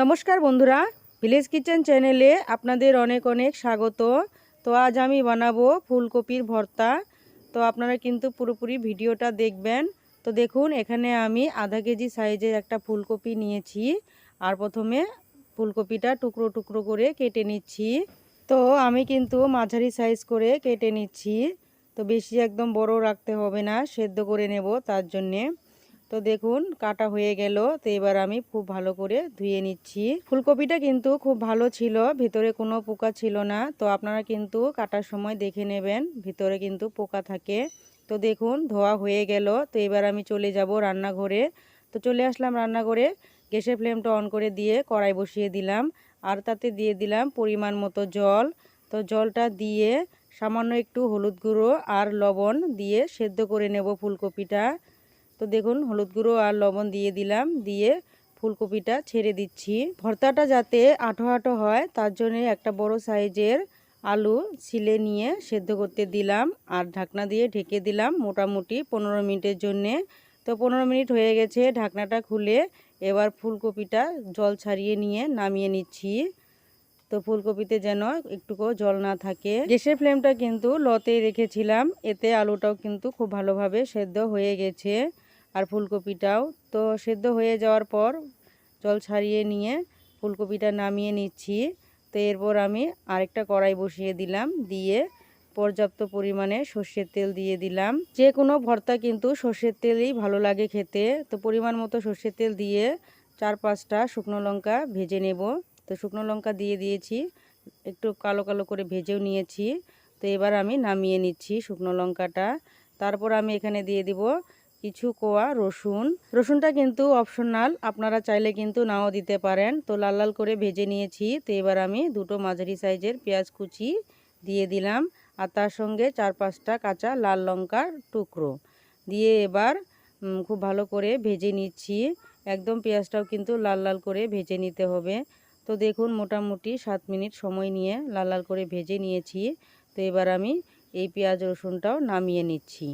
নমস্কার বন্ধুরা village kitchen চ্যানেলে আপনাদের অনেক অনেক স্বাগত। তো আজ আমি বানাবো ফুলকপির ভর্তা। তো আপনারা কিন্তু পুরোপুরি ভিডিওটা দেখবেন। তো দেখুন, এখানে আমি আধা কেজি সাইজের একটা ফুলকপি নিয়েছি। আর প্রথমে ফুলকপিটা টুকরো টুকরো করে কেটে নিচ্ছি। তো আমি কিন্তু মাঝারি সাইজ করে কেটে নিচ্ছি। তো বেশি একদম বড় রাখতে হবে না, সেদ্ধ করে নেব তার জন্যে। তো দেখুন, কাটা হয়ে গেল। তো এবার আমি খুব ভালো করে ধুয়ে নিচ্ছি। ফুলকপিটা কিন্তু খুব ভালো ছিল, ভিতরে কোনো পোকা ছিল না। তো আপনারা কিন্তু কাটার সময় দেখে নেবেন, ভিতরে কিন্তু পোকা থাকে। তো দেখুন, ধোয়া হয়ে গেল। তো এবার আমি চলে যাব রান্নাঘরে। তো চলে আসলাম রান্নাঘরে। গ্যাসের ফ্লেমটা অন করে দিয়ে কড়াই বসিয়ে দিলাম। আর তাতে দিয়ে দিলাম পরিমাণ মতো জল। তো জলটা দিয়ে সামান্য একটু হলুদ গুঁড়ো আর লবণ দিয়ে সেদ্ধ করে নেব ফুলকপিটা। তো দেখুন, হলুদ গুঁড়ো আর লবণ দিয়ে দিলাম, দিয়ে ফুলকপিটা ছেড়ে দিচ্ছি। ভর্তাটা যাতে আঠো আঠো হয়, তার জন্য একটা বড় সাইজের আলু ছিলে নিয়ে সেদ্ধ করতে দিলাম আর ঢাকনা দিয়ে ঢেকে দিলাম মোটামুটি পনেরো মিনিটের জন্যে। তো পনেরো মিনিট হয়ে গেছে ঢাকনাটা খুলে, এবার ফুলকপিটা জল ছাড়িয়ে নিয়ে নামিয়ে নিচ্ছি। তো ফুলকপিতে যেন একটুকু জল না থাকে। গ্যাসের ফ্লেমটা কিন্তু লতেই রেখেছিলাম, এতে আলুটাও কিন্তু খুব ভালোভাবে সেদ্ধ হয়ে গেছে। আর ফুলকপিটাও। তো সেদ্ধ হয়ে যাওয়ার পর জল ছাড়িয়ে নিয়ে ফুলকপিটা নামিয়ে নিচ্ছি। তো এরপর আমি আরেকটা কড়াই বসিয়ে দিলাম, দিয়ে পর্যাপ্ত পরিমাণে সর্ষের তেল দিয়ে দিলাম। যে কোনো ভর্তা কিন্তু সর্ষের তেলই ভালো লাগে খেতে। তো পরিমাণ মতো সর্ষের তেল দিয়ে চার পাঁচটা শুকনো লঙ্কা ভেজে নেব। তো শুকনো লঙ্কা দিয়ে দিয়েছি, একটু কালো কালো করে ভেজেও নিয়েছি। তো এবার আমি নামিয়ে নিচ্ছি শুকনো লঙ্কাটা। তারপর আমি এখানে দিয়ে দিব কিছু কোয়া, রসুন। রসুনটা কিন্তু অপশনাল আপনারা চাইলে কিন্তু নাও দিতে পারেন। তো লাল লাল করে ভেজে নিয়েছি। তো এবার আমি দুটো মাঝারি সাইজের পেঁয়াজ কুচি দিয়ে দিলাম। আর তার সঙ্গে চার পাঁচটা কাঁচা লাল লঙ্কার টুকরো দিয়ে এবার খুব ভালো করে ভেজে নিচ্ছি। একদম পেঁয়াজটাও কিন্তু লাল লাল করে ভেজে নিতে হবে। তো দেখুন মোটামুটি সাত মিনিট সময় নিয়ে লাল লাল করে ভেজে নিয়েছি। তো এবার আমি এই পেঁয়াজ রসুনটাও নামিয়ে নিচ্ছি।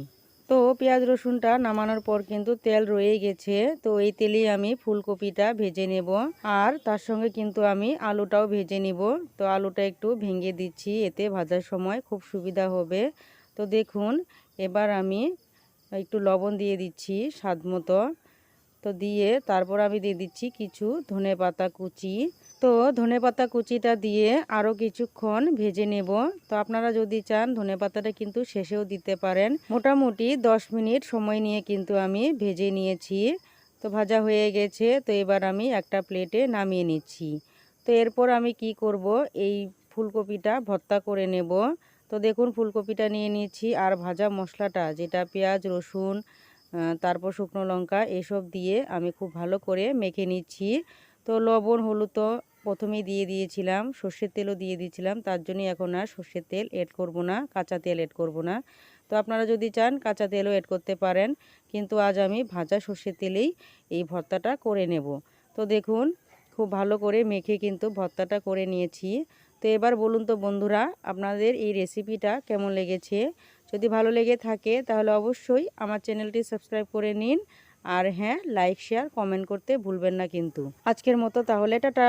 তো পেঁয়াজ রসুনটা নামানোর পর কিন্তু তেল রয়ে গেছে। তো এই তেলেই আমি ফুলকপিটা ভেজে নেব। আর তার সঙ্গে কিন্তু আমি আলুটাও ভেজে নিব। তো আলুটা একটু ভেঙে দিচ্ছি, এতে ভাজার সময় খুব সুবিধা হবে। তো দেখুন, এবার আমি একটু লবণ দিয়ে দিচ্ছি স্বাদ মতো। তো দিয়ে তারপর আমি দিয়ে দিচ্ছি কিছু ধনে পাতা কুচি। তো ধনে পাতা কুচিটা দিয়ে আরও কিছুক্ষণ ভেজে নেব। তো আপনারা যদি চান, ধনে পাতাটা কিন্তু শেষেও দিতে পারেন। মোটামুটি 10 মিনিট সময় নিয়ে কিন্তু আমি ভেজে নিয়েছি। তো ভাজা হয়ে গেছে, তো এবার আমি একটা প্লেটে নামিয়ে নিচ্ছি। তো এরপর আমি কি করব, এই ফুলকপিটা ভর্তা করে নেব। তো দেখুন, ফুলকপিটা নিয়ে নিচ্ছি আর ভাজা মশলাটা, যেটা পেঁয়াজ, রসুন তারপর শুকনো লঙ্কা, এসব দিয়ে আমি খুব ভালো করে মেখে নিচ্ছি। তো লবণ, হলুদ প্রথমেই দিয়ে দিয়েছিলাম, সর্ষের তেলও দিয়ে দিয়েছিলাম, তার জন্যই এখন আর সর্ষের তেল এড করব না, কাঁচা তেল এড করব না। তো আপনারা যদি চান কাঁচা তেলও এড করতে পারেন, কিন্তু আজ আমি ভাজা সর্ষের তেলেই এই ভর্তাটা করে নেব। তো দেখুন, খুব ভালো করে মেখে কিন্তু ভর্তাটা করে নিয়েছি। তো এবার বলুন তো বন্ধুরা, আপনাদের এই রেসিপিটা কেমন লেগেছে? যদি ভালো লেগে থাকে, তাহলে অবশ্যই আমার চ্যানেলটি সাবস্ক্রাইব করে নিন। আর হ্যাঁ লাইক শেয়ার কমেন্ট করতে ভুলবেন না কিন্তু। আজকের মতো তাহলে, টাটা!